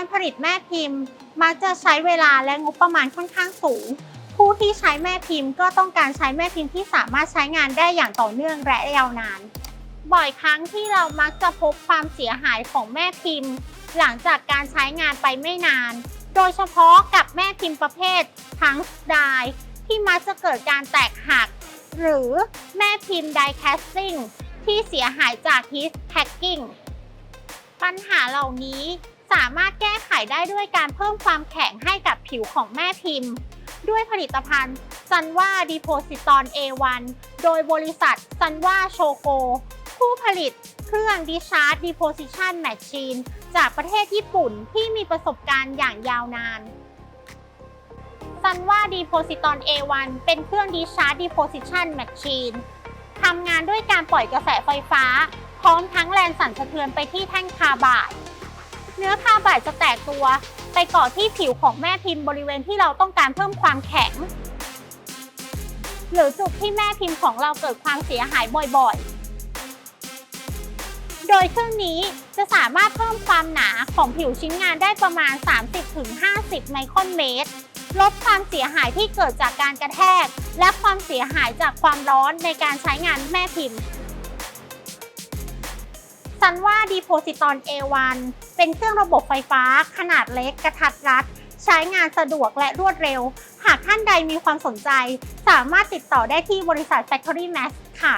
การผลิตแม่พิมพ์ มักจะใช้เวลาและงบประมาณค่อนข้างสูง ผู้ที่ใช้แม่พิมพ์ ก็ต้องการใช้แม่พิมพ์ที่สามารถใช้งานได้อย่างต่อเนื่องและยาวนาน บ่อยครั้งที่เรามักจะพบความเสียหายของแม่พิมพ์ หลังจากการใช้งานไปไม่นาน โดยเฉพาะกับแม่พิมพ์ประเภททั้งดายที่มักจะเกิดการแตกหัก หรือแม่พิมพ์ไดแคสติ้งที่เสียหายจากฮีทแท็กกิ้งปัญหาเหล่านี้ สามารถแก้ไขได้ด้วยการเพิ่มความแข็งให้กับผิวของแม่พิมพ์ ด้วยผลิตภัณฑ์ซันว่าดีโพซิตอน A1 โดยบริษัทซันว่าโชโกผู้ผลิตเครื่อง Discharge Deposition Machine จากประเทศญี่ปุ่นที่มีประสบการณ์อย่างยาวนานซันว่า Depositon A1 เป็นเครื่อง Discharge Deposition Machine ทำงานด้วยการปล่อยกระแสไฟฟ้า พร้อมทั้งแรงสั่นสะเทือนไปที่แท่งคาร์บาย เนื้อคาร์บายจะแตกตัว ไปเกาะที่ผิวของแม่พิมพ์บริเวณที่เราต้องการเพิ่มความแข็ง หรือจุดที่แม่พิมพ์ของเราเกิดความเสียหายบ่อยๆ โดยเครื่องนี้จะสามารถเพิ่มความหนาของผิวชิ้นงานได้ประมาณ 30-50 ไมครอนเมตร ลดความเสียหายที่เกิดจากการกระแทก และความเสียหายจากความร้อนในการใช้งานแม่พิมพ์ซันว่า Depositon A1 เป็นเครื่องระบบไฟฟ้าขนาดเล็กกระทัดรัด ใช้งานสะดวกและรวดเร็ว หากท่านใดมีความสนใจ สามารถติดต่อได้ที่บริษัท Factory Max ค่ะ